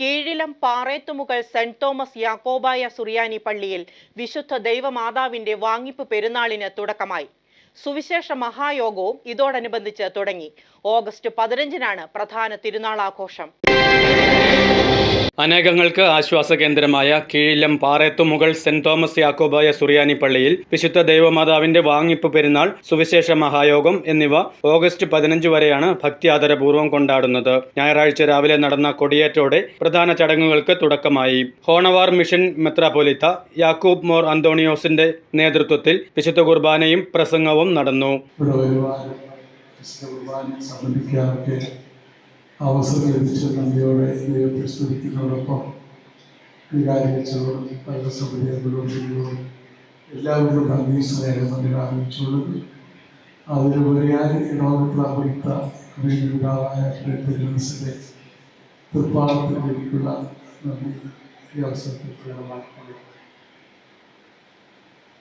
കീഴിലം Parethumukal Saint Thomas Yakobaya Suriyani പള്ളിയിൽ വിശുദ്ധ ദൈവമാതാവിന്റെ വാങ്ങിപ്പ് പെരുന്നാളിന് തുടക്കമായി. സുവിശേഷ മഹായോഗവും ഇതോടനുബന്ധിച്ച് തുടങ്ങി. ഓഗസ്റ്റ് പതിനഞ്ചിനാണ് പ്രധാന തിരുനാളാഘോഷം. അനേകങ്ങൾക്ക് ആശ്വാസ കേന്ദ്രമായ കീഴിലം പാറേത്തുമുകൾ സെന്റ് തോമസ് യാക്കോബായ സുറിയാനി പള്ളിയിൽ വിശുദ്ധ ദൈവമാതാവിന്റെ വാങ്ങിപ്പ് പെരുന്നാൾ സുവിശേഷ മഹായോഗം എന്നിവ ഓഗസ്റ്റ് പതിനഞ്ച് വരെയാണ് ഭക്തി ആദരപൂർവം കൊണ്ടാടുന്നത്. ഞായറാഴ്ച രാവിലെ നടന്ന കൊടിയേറ്റോടെ പ്രധാന ചടങ്ങുകൾക്ക് തുടക്കമായി. ഹോണവാർ മിഷൻ മെത്രാപൊലിത്ത യാക്കൂബ് മോർ അന്തോണിയോസിന്റെ നേതൃത്വത്തിൽ വിശുദ്ധ കുർബാനയും പ്രസംഗവും നടന്നു. അവസരം ലഭിച്ച നന്ദിയോടെ ദൈവത്തെ സ്തുതിക്കുന്നതോടൊപ്പം എല്ലാവരും നന്ദി സ്നേഹം നന്ദി അറിയിച്ചുള്ളത് അതിലുപരിയായി ഇടവകത്തിലപ്പെടുത്ത കൃഷിയുണ്ടാവായ തിരുമനസിന്റെ തൃപ്പാളത്തിലേക്കുള്ള നന്ദി ഈ അവസരത്തിൽ പ്രകടമാക്കുന്നു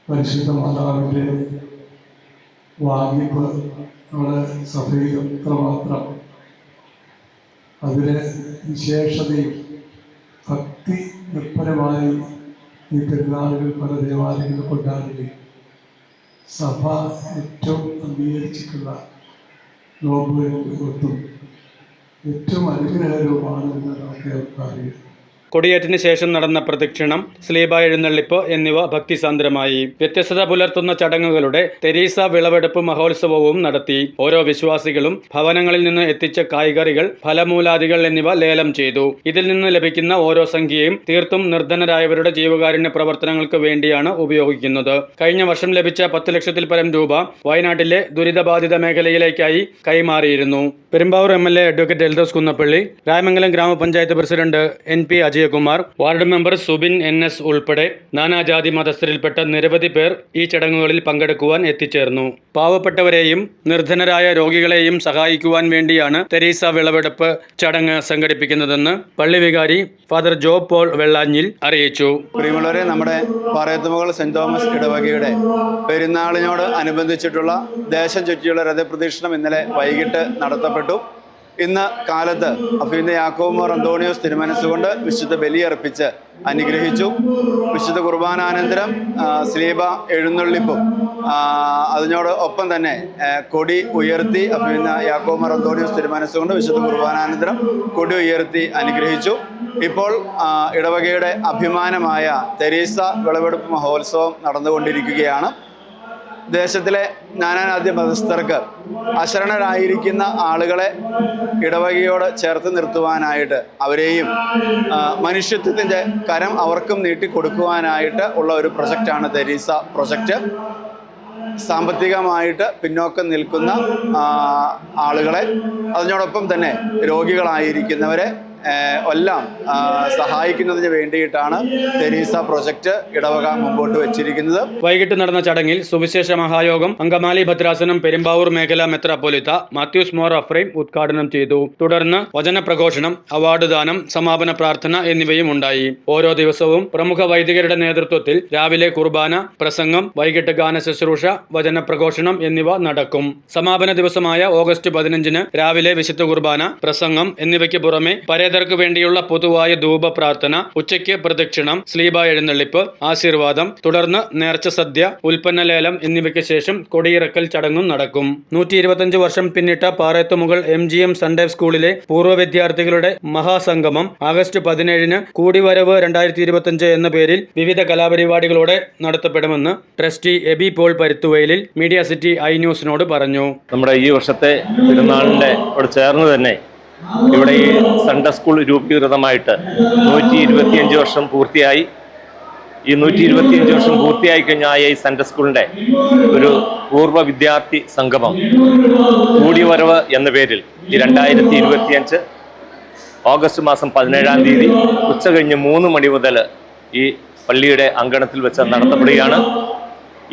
പരിശുദ്ധ മാതാവിന്റെ വാങ്ങിപ്പ് നമ്മുടെ സഭയിൽ എത്രമാത്രം അതിന് വിശേഷതയും ഭക്തി നിർഭരമായി ഈ പെരുന്നാളുകൾ പല ദേവാലയങ്ങൾ കൊണ്ടാടുകയും സഭ ഏറ്റവും അംഗീകരിച്ചിട്ടുള്ള നോമ്പുകളും ഒത്തും ഏറ്റവും അനുഗ്രഹകരവുമാണ് എന്ന് നമുക്ക് അറിയാം കൊടിയേറ്റിന് ശേഷം നടന്ന പ്രദക്ഷിണം സ്ലീബ എഴുന്നള്ളിപ്പ് എന്നിവ ഭക്തിസാന്ദ്രമായി. വ്യത്യസ്തത പുലർത്തുന്ന ചടങ്ങുകളുടെ തെരീസ വിളവെടുപ്പ് മഹോത്സവവും നടത്തി. ഓരോ വിശ്വാസികളും ഭവനങ്ങളിൽ നിന്ന് എത്തിച്ച കായ്കറികൾ ഫലമൂലാദികൾ എന്നിവ ലേലം ചെയ്തു. ഇതിൽ നിന്ന് ലഭിക്കുന്ന ഓരോ സംഖ്യയും തീർത്തും നിർധനരായവരുടെ ജീവകാരുണ്യ പ്രവർത്തനങ്ങൾക്ക് വേണ്ടിയാണ് ഉപയോഗിക്കുന്നത്. കഴിഞ്ഞ വർഷം ലഭിച്ച പത്ത് ലക്ഷത്തിൽ പരം രൂപ വയനാട്ടിലെ ദുരിതബാധിത മേഖലയിലേക്കായി കൈമാറിയിരുന്നു. Perumbavoor M L A advocate Eldhose Kunnappilly Ramamangalam grama panchayat president N P Ajayakumar ward member Subin N S ഉൾപ്പെടെ നാനാജാതി മതസ്ഥരിൽപ്പെട്ട നിരവധി പേർ ഈ ചടങ്ങുകളിൽ പങ്കെടുക്കുവാൻ എത്തിച്ചേർന്നു. പാവപ്പെട്ടവരെയും നിർധനരായ രോഗികളെയും സഹായിക്കുവാൻ വേണ്ടിയാണ് തെരീസ വിളവെടുപ്പ് ചടങ്ങ് സംഘടിപ്പിക്കുന്നതെന്ന് പള്ളി വികാരി ഫാദർ ജോ പോൾ വെള്ളാഞ്ഞിൽ അറിയിച്ചു. പ്രിയമുള്ളവരെ നമ്മുടെ സെന്റ് തോമസ് ഇടവകയുടെ പെരുന്നാളിനോട് അനുബന്ധിച്ചിട്ടുള്ള ദേശം ചുറ്റിയുള്ള രഥപ്രദക്ഷിണം ഇന്നലെ വൈകിട്ട് നടത്തപ്പെട്ടു. ഇന്ന് കാലത്ത് അഫീന്റെ യാക്കോമോർ അന്തോണിയോസ് തിരുമനസ്സുകൊണ്ട് വിശുദ്ധ ബലിയർപ്പിച്ച് അനുഗ്രഹിച്ചു. വിശുദ്ധ കുർബാനാനന്തരം സ്ലീബ എഴുന്നള്ളിപ്പും. അതിനോട് ഒപ്പം തന്നെ കൊടി ഉയർത്തി അഫീന്ദ യാക്കോമോർ അന്തോണിയോസ് തിരുമനസ്സുകൊണ്ട് വിശുദ്ധ കുർബാനാനന്തരം കൊടി ഉയർത്തി അനുഗ്രഹിച്ചു. ഇപ്പോൾ ഇടവകയുടെ അഭിമാനമായ തെരേസ വിളവെടുപ്പ് മഹോത്സവം നടന്നുകൊണ്ടിരിക്കുകയാണ്. ദേശത്തിലെ നാനാനാദ്യ മതസ്ഥർക്ക് അശരണരായിരിക്കുന്ന ആളുകളെ ഇടവകയോട് ചേർത്ത് നിർത്തുവാനായിട്ട് അവരെയും മനുഷ്യത്വത്തിന്റെ കരം അവർക്കും നീട്ടിക്കൊടുക്കുവാനായിട്ട് ഉള്ള ഒരു പ്രൊജക്റ്റാണ് തെരീസ പ്രൊജക്റ്റ്. സാമ്പത്തികമായിട്ട് പിന്നോക്കം നിൽക്കുന്ന ആളുകളെ അതിനോടൊപ്പം തന്നെ രോഗികളായിരിക്കുന്നവരെ എല്ലാം സഹായിക്കുന്നതിന് വേണ്ടിയിട്ടാണ് തെരീസ പ്രൊജക്ട് ഇടവക മുമ്പോട്ട് വെച്ചിരിക്കുന്നത്. വൈകിട്ട് നടന്ന ചടങ്ങിൽ സുവിശേഷ മഹായോഗം അങ്കമാലി ഭദ്രാസനം പെരുമ്പാവൂർ മേഖല മെത്രാപ്പൊലിത്ത മാത്യൂസ് മോർ അഫ്രൈം ഉദ്ഘാടനം ചെയ്തു. തുടർന്ന് വചന പ്രഘോഷണം അവാർഡ് ദാനം സമാപന പ്രാർത്ഥന എന്നിവയും ഉണ്ടായി. ഓരോ ദിവസവും പ്രമുഖ വൈദികരുടെ നേതൃത്വത്തിൽ രാവിലെ കുർബാന പ്രസംഗം വൈകിട്ട് ഗാന ശുശ്രൂഷ വചന പ്രഘോഷണം എന്നിവ നടക്കും. സമാപന ദിവസമായ ഓഗസ്റ്റ് പതിനഞ്ചിന് രാവിലെ വിശുദ്ധ കുർബാന പ്രസംഗം എന്നിവയ്ക്ക് പുറമെ പരേതർക്ക് വേണ്ടിയുള്ള പൊതുവായ ധൂപ പ്രാർത്ഥന ഉച്ചയ്ക്ക് പ്രദക്ഷിണം സ്ലീബ എഴുന്നള്ളിപ്പ് ആശീർവാദം തുടർന്ന് നേർച്ച സദ്യ ഉൽപ്പന്ന ലേലം എന്നിവയ്ക്ക് ശേഷം കൊടിയിറക്കൽ ചടങ്ങും നടക്കും. നൂറ്റി ഇരുപത്തഞ്ച് വർഷം പിന്നിട്ട Parayathumukal M G M Sunday സ്കൂളിലെ പൂർവ വിദ്യാർത്ഥികളുടെ മഹാസംഗമം ആഗസ്റ്റ് പതിനേഴിന് കൂടിവരവ് രണ്ടായിരത്തി ഇരുപത്തഞ്ച് എന്ന പേരിൽ വിവിധ കലാപരിപാടികളോടെ നടത്തപ്പെടുമെന്ന് trustee Eby Paul Paruthuvayalil media city I ന്യൂസിനോട് പറഞ്ഞു. നമ്മുടെ ഈ വർഷത്തെ തിരുനാളിന്റെ ചേർന്ന് തന്നെ ഇവിടെ സൺഡേ സ്കൂൾ രൂപീകൃതമായിട്ട് നൂറ്റി ഇരുപത്തിയഞ്ച് വർഷം പൂർത്തിയായി. ഈ നൂറ്റി ഇരുപത്തിയഞ്ച് വർഷം പൂർത്തിയായി കഴിഞ്ഞാൽ ഈ സൺഡേ സ്കൂളിന്റെ ഒരു പൂർവ വിദ്യാർത്ഥി സംഗമം കൂടിവരവ് എന്ന പേരിൽ ഈ രണ്ടായിരത്തി ഇരുപത്തിയഞ്ച് ഓഗസ്റ്റ് മാസം പതിനേഴാം തീയതി ഉച്ച കഴിഞ്ഞ് മൂന്ന് മണി മുതൽ ഈ പള്ളിയുടെ അങ്കണത്തിൽ വെച്ച് നടത്തപ്പെടുകയാണ്.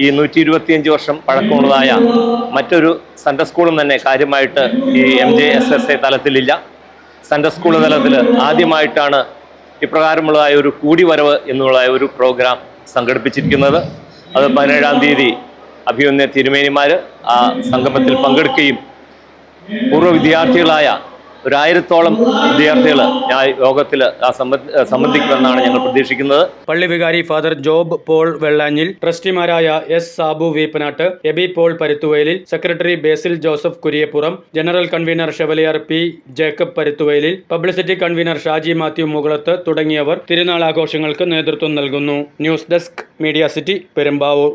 ഈ നൂറ്റി ഇരുപത്തിയഞ്ച് വർഷം പഴക്കമുള്ളതായ മറ്റൊരു സൺഡേ സ്കൂളും തന്നെ കാര്യമായിട്ട് ഈ M J S S A തലത്തിലില്ല. Sunday school തലത്തിൽ ആദ്യമായിട്ടാണ് ഇപ്രകാരമുള്ളതായ ഒരു കൂടിവരവ് എന്നുള്ള ഒരു പ്രോഗ്രാം സംഘടിപ്പിച്ചിരിക്കുന്നത്. അത് പതിനേഴാം തീയതി അഭിമന്യ തിരുമേനിമാർ ആ സംഗമത്തിൽ പങ്കെടുക്കുകയും പൂർവ വിദ്യാർത്ഥികളായ ഒരായിരത്തോളം വിദ്യാർത്ഥികൾ ആ യോഗത്തിൽ സംബന്ധിക്കുമെന്നാണ് ഞങ്ങൾ പ്രതീക്ഷിക്കുന്നത്. പള്ളി വികാരി father Job Paul Vellanjil ട്രസ്റ്റിമാരായ S Sabu Veeppanattu Eby Paul Paruthuvayalil secretary Basil Joseph Kuriappuram general convener chevalier P Jacob Paruthuvayalil publicity convener Shaji Mathew Mukulath തുടങ്ങിയവർ തിരുനാൾ ആഘോഷങ്ങൾക്ക് നേതൃത്വം നൽകുന്നു. News desk media city Perumbavoor.